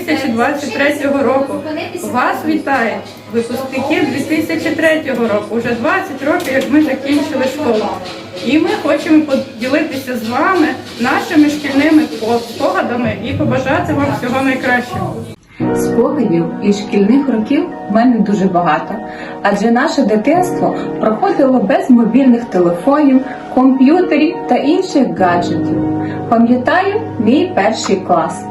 2023 року. Вас вітає випускники 2003 року. Уже 20 років, як ми закінчили школу. І ми хочемо поділитися з вами нашими шкільними спогадами і побажати вам всього найкращого. Спогадів із шкільних років в мене дуже багато, адже наше дитинство проходило без мобільних телефонів, комп'ютерів та інших гаджетів. Пам'ятаю мій перший клас.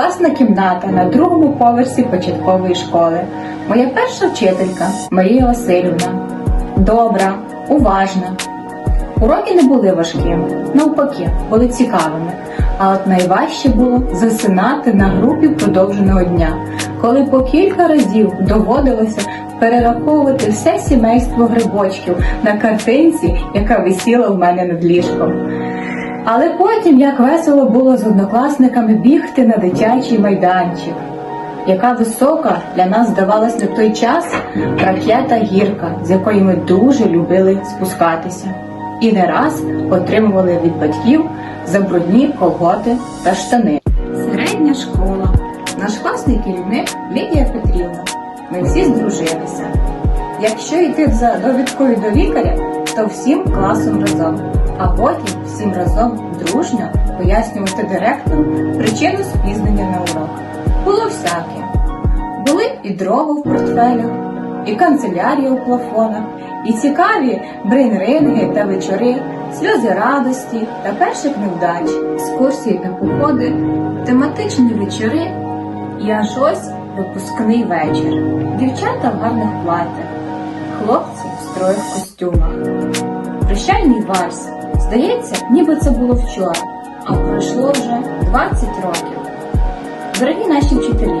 Класна кімната на другому поверсі початкової школи. Моя перша вчителька Марія Васильівна. Добра, уважна. Уроки не були важкими, навпаки, були цікавими. А от найважче було засинати на групі продовженого дня, коли по кілька разів доводилося перераховувати все сімейство грибочків на картинці, яка висіла в мене над ліжком. Але потім як весело було з однокласниками бігти на дитячий майданчик. Яка висока для нас здавалась на той час ракета гірка, з якої ми дуже любили спускатися, і не раз отримували від батьків забрудні колготи та штани. Середня школа. Наш класний керівник Лідія Петрівна. Ми всі здружилися. Якщо йти за довідкою до лікаря, то всім класом разом, а потім всім разом дружньо пояснювати директору причину спізнення на урок. Було всяке. Були і дрова в портфелях, і канцелярія у плафонах, і цікаві брейн-ринги та вечори, сльози радості та перших невдач, екскурсії та походи, тематичні вечори і аж ось випускний вечір. Дівчата в гарних платтях, хлопці в строгих костюмах. Прощальний вальс. Здається, ніби це було вчора, а пройшло вже 20 років. Дорогі наші вчителі,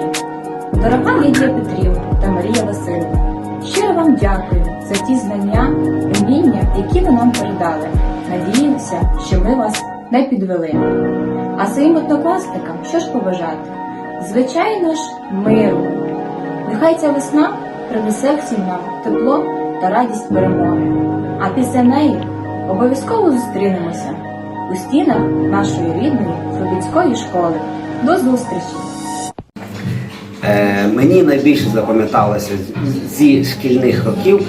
дорога Лідія Петрівна та Марія Васильівна, щиро вам дякую за ті знання, вміння, які ви нам передали. Надіюся, що ми вас не підвели. А своїм однокласникам що ж побажати? Звичайно ж, миру. Нехай ця весна принесе всім нам тепло та радість перемоги. А після неї обов'язково зустрінемося у стінах нашої рідної робітської школи. До зустрічі! Е, мені найбільше запам'яталося зі шкільних років.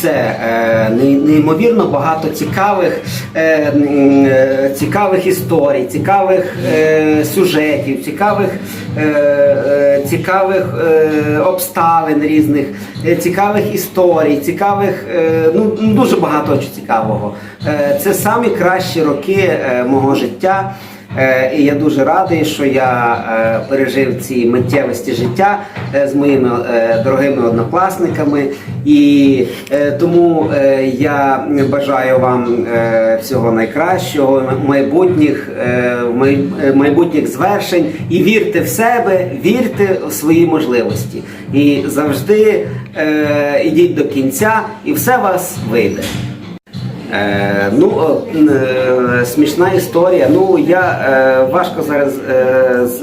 Це е, неймовірно багато цікавих, е, е, цікавих історій, цікавих е, сюжетів, цікавих, е, е, цікавих е, обставин різних, е, цікавих історій, цікавих, е, ну дуже багато цікавого. Е, це самі кращі роки е, мого життя. Е, І я дуже радий, що я е, пережив ці миттєвості життя е, з моїми дорогими однокласниками. І тому я бажаю вам всього найкращого, майбутніх, май- майбутніх звершень. І вірте в себе, вірте в свої можливості. І завжди ідіть до кінця, і все у вас вийде. Е, ну, е, смішна історія. Ну, я е, важко зараз е,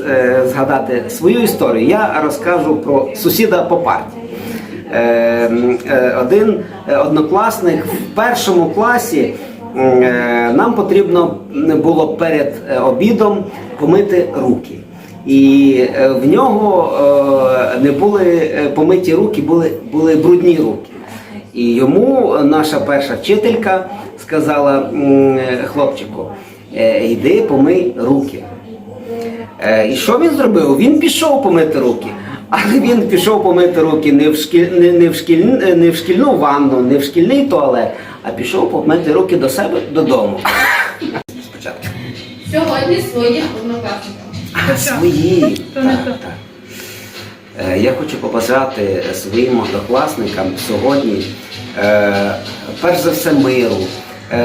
е, згадати свою історію. Я розкажу про сусіда по парті. Е, е, один е, однокласник в першому класі е, нам потрібно було перед е, обідом помити руки. І е, в нього е, не були е, помиті руки, були, були брудні руки. І йому наша перша вчителька сказала хлопчику, е, йди помий руки. Е, І що він зробив? Він пішов помити руки. Але він пішов помити руки не в, шкіль, не, не, в шкіль, не в шкільну ванну, не в шкільний туалет, а пішов помити руки до себе додому. Спочатку. Сьогодні своїх однокласникам. А, свої. Так, так. Е, Я хочу побажати своїм однокласникам сьогодні, е, перш за все, миру,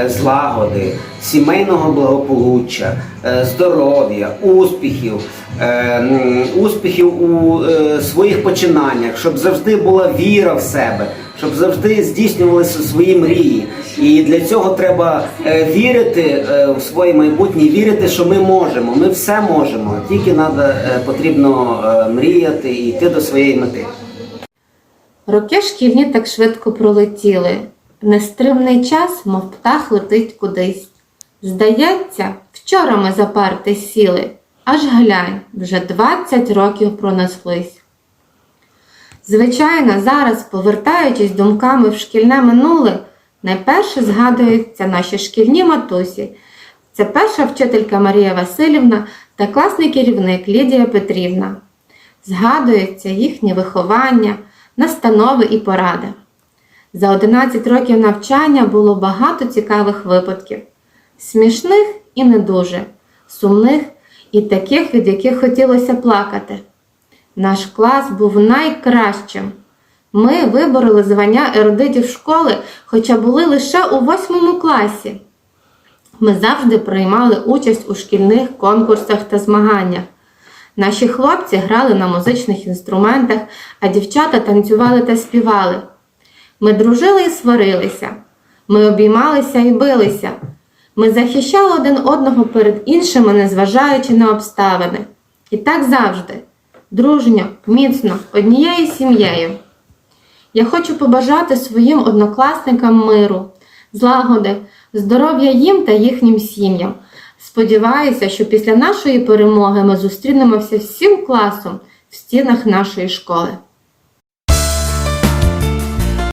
злагоди, сімейного благополуччя, е, здоров'я, успіхів, е, успіхів у е, своїх починаннях, щоб завжди була віра в себе, щоб завжди здійснювалися свої мрії. І для цього треба е, вірити е, в своє майбутнє, вірити, що ми можемо. Ми все можемо. Тільки е, потрібно е, мріяти і йти до своєї мети. Роки шкільні так швидко пролетіли. Нестримний час, мов птах летить кудись. Здається, вчора ми за парти сіли, Аж глянь, вже 20 років пронеслись. Звичайно, зараз, повертаючись думками в шкільне минуле, найперше згадуються наші шкільні матусі. Це перша вчителька Марія Васильівна та класний керівник Лідія Петрівна. Згадується їхнє виховання, настанови і поради. За 11 років навчання було багато цікавих випадків, смішних і не дуже, сумних і таких, від яких хотілося плакати. Наш клас був найкращим. Ми вибороли звання ерудитів школи, хоча були лише у восьмому класі. Ми завжди приймали участь у шкільних конкурсах та змаганнях. Наші хлопці грали на музичних інструментах, а дівчата танцювали та співали. Ми дружили і сварилися, ми обіймалися і билися. Ми захищали один одного перед іншими, незважаючи на обставини. І так завжди, дружньо, міцно, однією сім'єю. Я хочу побажати своїм однокласникам миру, злагоди, здоров'я їм та їхнім сім'ям. Сподіваюся, що після нашої перемоги ми зустрінемося всім класом в стінах нашої школи.